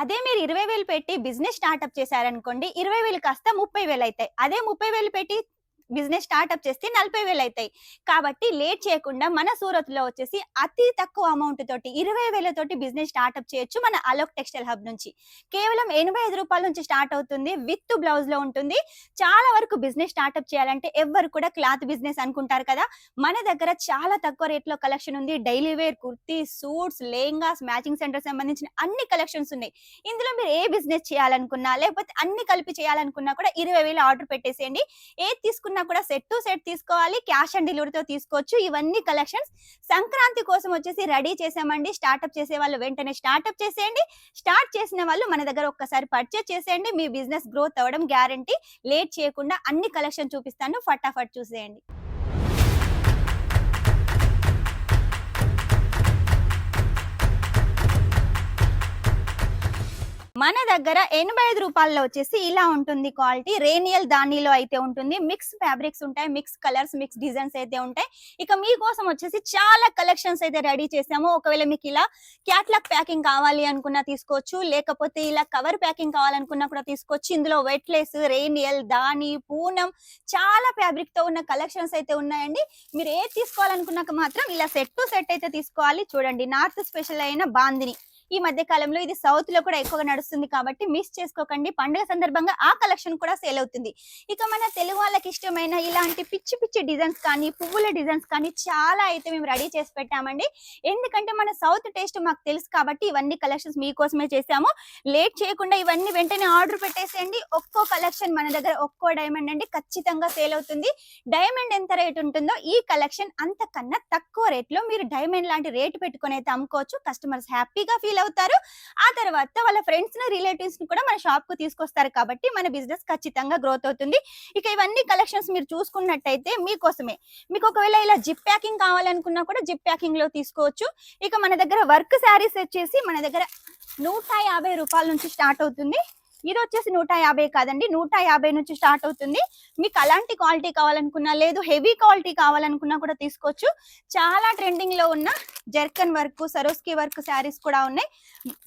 అదే మీరు ఇరవై వేలు పెట్టి బిజినెస్ స్టార్ట్అప్ చేశారనుకోండి ఇరవై వేలు కాస్త ముప్పై వేలు అవుతాయి అదే ముప్పై వేలు పెట్టి బిజినెస్ స్టార్ట్అప్ చేస్తే నలభై వేలు అవుతాయి. కాబట్టి లేట్ చేయకుండా మన సూరత్లో వచ్చేసి అతి తక్కువ అమౌంట్ తోటి ఇరవై వేలతోటి బిజినెస్ స్టార్ట్అప్ చేయొచ్చు మన అలోక్ టెక్స్టైల్ హబ్ నుంచి. కేవలం ఎనభై ఐదు రూపాయల నుంచి స్టార్ట్ అవుతుంది విత్ బ్లౌజ్లో ఉంటుంది. చాలా వరకు బిజినెస్ స్టార్ట్అప్ చేయాలంటే ఎవ్వరు కూడా క్లాత్ బిజినెస్ అనుకుంటారు కదా. మన దగ్గర చాలా తక్కువ రేట్లో కలెక్షన్ ఉంది. Daily wear kurti suits lehengas matching centre సంబంధించిన అన్ని కలెక్షన్స్ ఉన్నాయి. ఇందులో మీరు ఏ బిజినెస్ చేయాలనుకున్నా లేకపోతే అన్ని కలిపి చేయాలనుకున్నా కూడా ఇరవై వేలు ఆర్డర్ పెట్టేసేయండి. ఏది తీసుకున్న కూడా సెట్ టు సెట్ తీసుకోవాలి క్యాష్ ఆన్ డెలివరీతో తీసుకోవచ్చు. ఇవన్నీ కలెక్షన్స్ సంక్రాంతి కోసం వచ్చేసి రెడీ చేసామండి. స్టార్ట్అప్ చేసే వాళ్ళు వెంటనే స్టార్ట్అప్ చేసేయండి. స్టార్ట్ చేసిన వాళ్ళు మన దగ్గర ఒక్కసారి పర్చేస్ చేసేయండి. మీ బిజినెస్ గ్రోత్ అవ్వడం గ్యారంటీ లేట్ చేయకుండా అన్ని కలెక్షన్ చూపిస్తాను. ఫటాఫట్ చూసేయండి. మన దగ్గర ఎనభై ఐదు రూపాయల్లో వచ్చేసి ఇలా ఉంటుంది క్వాలిటీ. రేనియల్ దానిలో అయితే ఉంటుంది. మిక్స్ ఫ్యాబ్రిక్స్ ఉంటాయి మిక్స్ కలర్స్ మిక్స్ డిజైన్స్ అయితే ఉంటాయి. ఇక మీకోసం వచ్చేసి చాలా కలెక్షన్స్ అయితే రెడీ చేసాము ఒకవేళ మీకు ఇలా క్యాట్లాగ్ ప్యాకింగ్ కావాలి అనుకున్నా తీసుకోవచ్చు. లేకపోతే ఇలా కవర్ ప్యాకింగ్ కావాలనుకున్నా కూడా తీసుకోవచ్చు. ఇందులో వెట్లెస్ రేనియల్ దాని పూనం చాలా ఫ్యాబ్రిక్తో ఉన్న కలెక్షన్స్ అయితే ఉన్నాయండి. మీరు ఏది తీసుకోవాలనుకున్నాక మాత్రం ఇలా సెట్ టు సెట్ అయితే తీసుకోవాలి. చూడండి నార్త్ స్పెషల్ అయిన బాందిని. ఈ మధ్య కాలంలో ఇది సౌత్లో కూడా ఎక్కువగా నడుస్తుంది కాబట్టి మిస్ చేసుకోకండి. పండుగ సందర్భంగా ఆ కలెక్షన్ కూడా సేల్ అవుతుంది. ఇక మన తెలుగు వాళ్ళకి ఇష్టమైన ఇలాంటి పిచ్చి పిచ్చి డిజైన్స్ కానీ పువ్వుల డిజైన్స్ కానీ చాలా అయితే మేము రెడీ చేసి పెట్టామండి. ఎందుకంటే మన సౌత్ టేస్ట్ మాకు తెలుసు కాబట్టి ఇవన్నీ కలెక్షన్స్ మీకోసమే చేసాము లేట్ చేయకుండా ఇవన్నీ వెంటనే ఆర్డర్ పెట్టేసేయండి. ఒక్కో కలెక్షన్ మన దగ్గర ఒక్కో డైమండ్ అండి. ఖచ్చితంగా సేల్ అవుతుంది. డైమండ్ ఎంత రేట్ ఉంటుందో ఈ కలెక్షన్ అంతకన్నా తక్కువ రేట్లో మీరు డైమండ్ లాంటి రేట్ పెట్టుకుని అయితే అమ్ముకోవచ్చు. కస్టమర్స్ హ్యాపీగా ఫీల్ అవుతారు. ఆ తర్వాత వాళ్ళ ఫ్రెండ్స్ని రిలేటివ్స్ని కూడా మన షాప్కు తీసుకొస్తారు కాబట్టి మన బిజినెస్ ఖచ్చితంగా గ్రోత్ అవుతుంది. ఇక ఇవన్నీ కలెక్షన్స్ మీరు చూసుకున్నట్టయితే మీకోసమే. మీకు ఒకవేళ ఇలా జిప్ ప్యాకింగ్ కావాలనుకున్నా కూడా జిప్ ప్యాకింగ్లో తీసుకోవచ్చు. ఇక మన దగ్గర వర్క్ శారీస్ వచ్చేసి మన దగ్గర నూట యాభై రూపాయల నుంచి స్టార్ట్ అవుతుంది. ఇది వచ్చేసి నూట యాభై కాదండి నూట యాభై నుంచి స్టార్ట్ అవుతుంది. మీకు అలాంటి క్వాలిటీ కావాలనుకున్నా లేదు హెవీ క్వాలిటీ కావాలనుకున్నా కూడా తీసుకోవచ్చు. చాలా ట్రెండింగ్లో ఉన్న zircon work Swarovski work saris కూడా ఉన్నాయి.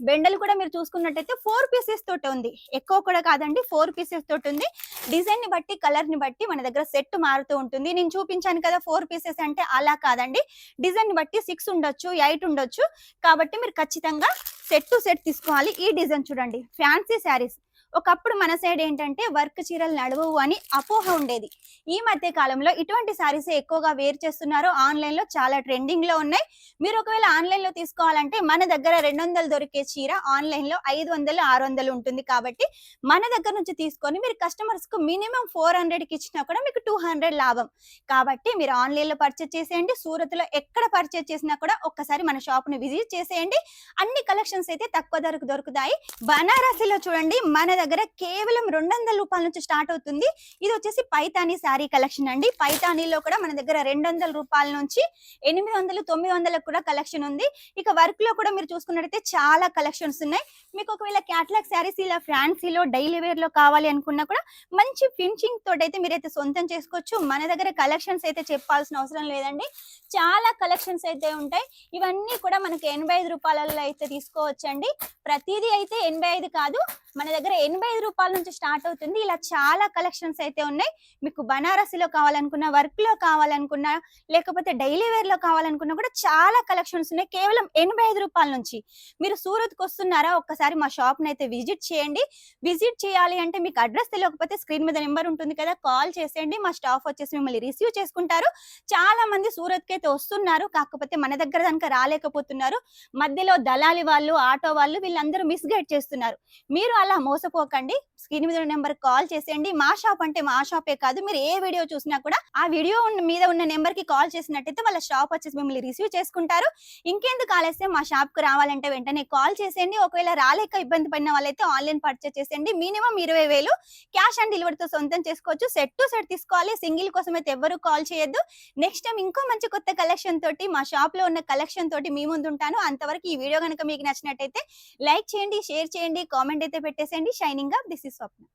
బెండలు కూడా మీరు చూసుకున్నట్టయితే ఫోర్ పీసెస్ తోటి ఉంది. ఎక్కువ కూడా కాదండి ఫోర్ పీసెస్ తోటి ఉంది. డిజైన్ని బట్టి కలర్ని బట్టి మన దగ్గర సెట్ మారుతూ ఉంటుంది. నేను చూపించాను కదా ఫోర్ పీసెస్ అంటే అలా కాదండి. డిజైన్ని బట్టి సిక్స్ ఉండొచ్చు ఎయిట్ ఉండొచ్చు. కాబట్టి మీరు ఖచ్చితంగా సెట్ టు సెట్ తీసుకోవాలి. ఈ డిజైన్ చూడండి. ఫ్యాన్సీ శారీస్ ఒకప్పుడు మన సైడ్ ఏంటంటే వర్క్ చీరలు నడవవు అని అపోహ ఉండేది. ఈ మధ్య కాలంలో ఇటువంటి సారీస్ ఎక్కువగా వేర్ చేస్తున్నారు. ఆన్లైన్లో చాలా ట్రెండింగ్లో ఉన్నాయి. మీరు ఒకవేళ ఆన్లైన్లో తీసుకోవాలంటే మన దగ్గర రెండు వందలు దొరికే చీర ఆన్లైన్లో ఐదు వందలు ఆరు వందలు ఉంటుంది కాబట్టి మన దగ్గర నుంచి తీసుకొని మీరు కస్టమర్స్కు మినిమం ఫోర్ హండ్రెడ్కి ఇచ్చినా కూడా మీకు టూ హండ్రెడ్ లాభం. కాబట్టి మీరు ఆన్లైన్లో పర్చేస్ చేసేయండి. సూరత్లో ఎక్కడ పర్చేస్ చేసినా కూడా ఒక్కసారి మన షాప్ను విజిట్ చేసేయండి. అన్ని కలెక్షన్స్ అయితే తక్కువ ధరకు దొరుకుతాయి. బనారసిలో చూడండి. మన దగ్గర కేవలం రెండు వందల రూపాయల నుంచి స్టార్ట్ అవుతుంది. ఇది వచ్చేసి పైతానీ శారీ కలెక్షన్ అండి. పైతానీలో కూడా మన దగ్గర రెండు వందల రూపాయల నుంచి ఎనిమిది వందలు తొమ్మిది వందలకు కూడా కలెక్షన్ ఉంది. ఇక వర్క్లో కూడా మీరు చూసుకున్నట్టయితే చాలా కలెక్షన్స్ ఉన్నాయి. మీకు ఒకవేళ క్యాట్లాగ్ శారీస్ ఇలా ఫ్యాన్సీలో డైలీ వేర్లో కావాలి అనుకున్నా కూడా మంచి ఫినిషింగ్ తోటి అయితే మీరైతే సొంతం చేసుకోవచ్చు. మన దగ్గర కలెక్షన్స్ అయితే చెప్పాల్సిన అవసరం లేదండి. చాలా కలెక్షన్స్ అయితే ఉంటాయి. ఇవన్నీ కూడా మనకి ఎనభై ఐదు రూపాయలలో అయితే తీసుకోవచ్చండి. ప్రతిదీ అయితే ఎనభై ఐదు కాదు. మన దగ్గర ఎనభై ఐదు రూపాయల నుంచి స్టార్ట్ అవుతుంది. ఇలా చాలా కలెక్షన్స్ అయితే ఉన్నాయి. మీకు బనారసిలో కావాలనుకున్న వర్క్లో కావాలనుకున్నా లేకపోతే డైలీ వేర్లో కావాలనుకున్నా కూడా చాలా కలెక్షన్స్ ఉన్నాయి. కేవలం ఎనభై ఐదు రూపాయల నుంచి. మీరు సూరత్కి వస్తున్నారా ఒక్కసారి మా షాప్ అయితే విజిట్ చేయండి. విజిట్ చేయాలి అంటే మీకు అడ్రస్ తెలియకపోతే స్క్రీన్ మీద నెంబర్ ఉంటుంది కదా కాల్ చేసేయండి. మా స్టాఫ్ వచ్చేసి మిమ్మల్ని రిసీవ్ చేసుకుంటారు. చాలా మంది సూరత్కి అయితే వస్తున్నారు. కాకపోతే మన దగ్గర కనుక రాలేకపోతున్నారు. మధ్యలో దళాలి వాళ్ళు ఆటో వాళ్ళు వీళ్ళందరూ మిస్గైడ్ చేస్తున్నారు. మీరు అలా మోసపోకండి. స్క్రీన్ మీద నెంబర్ కాల్ చేసేయండి. మా షాప్ అంటే మా షాపే కాదు. మీరు ఏ వీడియో చూసినా కూడా ఆ వీడియో ఉన్న- మీద ఉన్న నెంబర్కి కాల్ చేసినట్టయితే వాళ్ళ షాప్ వచ్చేసి మిమ్మల్ని రిసీవ్ చేసుకుంటారు. ఇంకెందుకు ఆలస్యం? మా షాప్కు రావాలంటే వెంటనే కాల్ చేసేయండి. ఒకవేళ రాలేక ఇబ్బంది పడిన వాళ్ళైతే ఆన్లైన్ పర్చేస్ చేసేయండి. మినిమం ఇరవై వేలు క్యాష్ ఆన్ డెలివరీతో సొంతం చేసుకోవచ్చు. సెట్ టు సెట్ తీసుకోవాలి. సింగిల్ కోసం అయితే ఎవరు కాల్ చేయొద్దు. నెక్స్ట్ టైం ఇంకో మంచి కొత్త కలెక్షన్ తోటి మా షాప్లో ఉన్న కలెక్షన్ తోటి మీ ముందు ఉంటాను అంతవరకు ఈ వీడియో కనుక మీకు నచ్చినట్టయితే లైక్ చేయండి షేర్ చేయండి కామెంట్ అయితే పెట్టేసేయండి. Shining up this is Swapna